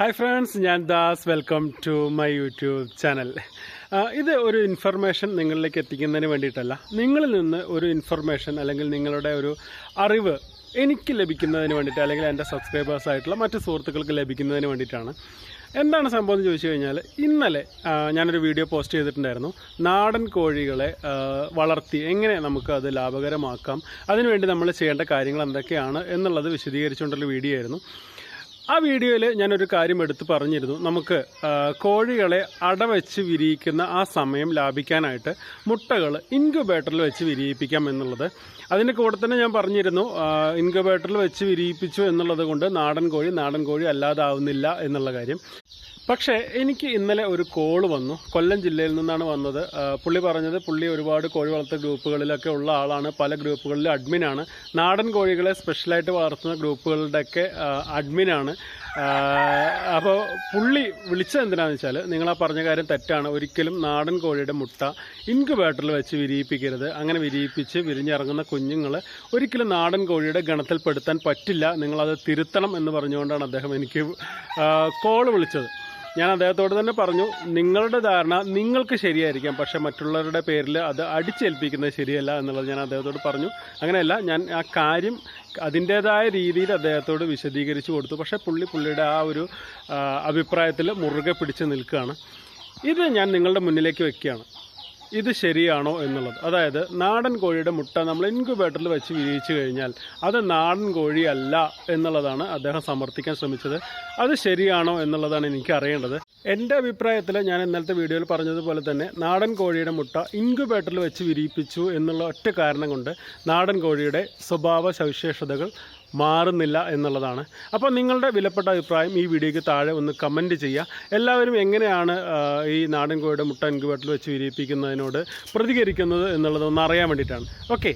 Hi friends ഞാൻ Das. Welcome to my YouTube channel ഇത് ഒരു ഇൻഫർമേഷൻ നിങ്ങളിലേക്ക് എത്തിക്കുന്നതിന് വേണ്ടിയിട്ടല്ല. നിങ്ങളിൽ നിന്ന് ഒരു ഇൻഫർമേഷൻ അല്ലെങ്കിൽ നിങ്ങളുടെ ഒരു അറിവ് എനിക്ക് ലഭിക്കുന്നതിന് വേണ്ടിയിട്ട് അല്ലെങ്കിൽ എന്റെ സബ്സ്ക്രൈബേഴ്സ് ആയിട്ടുള്ള മറ്റ് സുഹൃത്തുക്കൾക്ക് ലഭിക്കുന്നതിന് വേണ്ടിയിട്ടാണ്. എന്താണ് സംഭവം എന്ന് ചോദിച്ചു കഴിഞ്ഞാൽ ഇന്നലെ ഞാനൊരു വീഡിയോ പോസ്റ്റ് ചെയ്തിട്ടുണ്ടായിരുന്നു. നാടൻ കോഴികളെ വളർത്തി എങ്ങനെ നമുക്ക് അത് ലാഭകരമാക്കാം അതിനുവേണ്ടി നമ്മൾ ചെയ്യേണ്ട കാര്യങ്ങൾ എന്തൊക്കെയാണ് എന്നുള്ളത് വിശദീകരിച്ചുകൊണ്ടുള്ള വീഡിയോ ആയിരുന്നു. ആ വീഡിയോയിൽ ഞാനൊരു കാര്യം എടുത്ത് പറഞ്ഞിരുന്നു. നമുക്ക് കോഴികളെ അടവെച്ച് വിരിയിക്കുന്ന ആ സമയം ലാഭിക്കാനായിട്ട് മുട്ടകൾ ഇൻക്യുബേറ്ററിൽ വെച്ച് വിരിയിപ്പിക്കാം എന്നുള്ളത്. അതിന്റെ കൂടെ തന്നെ ഞാൻ പറഞ്ഞിരുന്നു ഇൻക്യുബേറ്ററിൽ വെച്ച് വിരിയിപ്പിച്ചു എന്നുള്ളത് കൊണ്ട് നാടൻ കോഴി നാടൻ കോഴി അല്ലാതാവുന്നില്ല എന്നുള്ള കാര്യം. പക്ഷേ എനിക്ക് ഇന്നലെ ഒരു കോൾ വന്നു. കൊല്ലം ജില്ലയിൽ നിന്നാണ് വന്നത്. പുള്ളി പറഞ്ഞത് പുള്ളി ഒരുപാട് കോഴി വളർത്തൽ ഗ്രൂപ്പുകളിലൊക്കെ ഉള്ള ആളാണ്. പല ഗ്രൂപ്പുകളിലും അഡ്മിനാണ് നാടൻ കോഴികളെ സ്പെഷ്യലായിട്ട് വളർത്തുന്ന ഗ്രൂപ്പുകളുടെയൊക്കെ അഡ്മിനാണ് അപ്പോൾ പുള്ളി വിളിച്ചത് എന്തിനാണെന്ന് വെച്ചാൽ നിങ്ങൾ പറഞ്ഞ കാര്യം തെറ്റാണ്. ഒരിക്കലും നാടൻ കോഴിയുടെ മുട്ട ഇൻക്യുബേറ്ററിൽ വെച്ച് വിരിയിപ്പിക്കരുത്. അങ്ങനെ വിരിയിപ്പിച്ച് വിരിഞ്ഞിറങ്ങുന്ന കുഞ്ഞുങ്ങൾ ഒരിക്കലും നാടൻ കോഴിയുടെ ഗണത്തിൽപ്പെടുത്താൻ പറ്റില്ല. നിങ്ങളത് തിരുത്തണം എന്ന് പറഞ്ഞുകൊണ്ടാണ് അദ്ദേഹം എനിക്ക് കോൾ വിളിച്ചത്. ഞാൻ അദ്ദേഹത്തോട് തന്നെ പറഞ്ഞു നിങ്ങളുടെ ധാരണ നിങ്ങൾക്ക് ശരിയായിരിക്കാം പക്ഷെ മറ്റുള്ളവരുടെ പേരിൽ അത് അടിച്ചേൽപ്പിക്കുന്നത് ശരിയല്ല എന്നുള്ളത് ഞാൻ അദ്ദേഹത്തോട് പറഞ്ഞു. അങ്ങനെയല്ല ഞാൻ ആ കാര്യം അതിന്റേതായ രീതിയിൽ അദ്ദേഹത്തോട് വിശദീകരിച്ചു കൊടുത്തു. പക്ഷേ പുള്ളി പുള്ളിയുടെ ആ ഒരു അഭിപ്രായത്തിൽ മുറുകെ പിടിച്ച് നിൽക്കുകയാണ്. ഇത് ഞാൻ നിങ്ങളുടെ മുന്നിലേക്ക് വെക്കുകയാണ്. ഇത് ശരിയാണോ എന്നുള്ളത്. അതായത് നാടൻ കോഴിയുടെ മുട്ട നമ്മൾ ഇൻക്യുബേറ്ററിൽ വെച്ച് വിരിയിച്ചു കഴിഞ്ഞാൽ അത് നാടൻ കോഴിയല്ല എന്നുള്ളതാണ് അദ്ദേഹം സമർത്ഥിക്കാൻ ശ്രമിച്ചത്. അത് ശരിയാണോ എന്നുള്ളതാണ് എനിക്ക് അറിയേണ്ടത്. എന്റെ അഭിപ്രായത്തിൽ ഞാൻ ഇന്നലത്തെ വീഡിയോയിൽ പറഞ്ഞതുപോലെ തന്നെ നാടൻ കോഴിയുടെ മുട്ട ഇൻക്യുബേറ്ററിൽ വെച്ച് വിരിയിപ്പിച്ചു എന്നുള്ള ഒറ്റ കാരണം കൊണ്ട് നാടൻ കോഴിയുടെ സ്വഭാവ സവിശേഷതകൾ മാറുന്നില്ല എന്നുള്ളതാണ്. അപ്പോൾ നിങ്ങളുടെ വിലപ്പെട്ട അഭിപ്രായം ഈ വീഡിയോയ്ക്ക് താഴെ ഒന്ന് കമന്റ് ചെയ്യുക. എല്ലാവരും എങ്ങനെയാണ് ഈ നാടൻ കോഴിയുടെ മുട്ടൻ ഇൻക്യുബേറ്ററിൽ വെച്ച് വിരിയിപ്പിക്കുന്നതിനോട് പ്രതികരിക്കുന്നത് എന്നുള്ളത് ഒന്ന് അറിയാൻ വേണ്ടിയിട്ടാണ്. ഓക്കെ.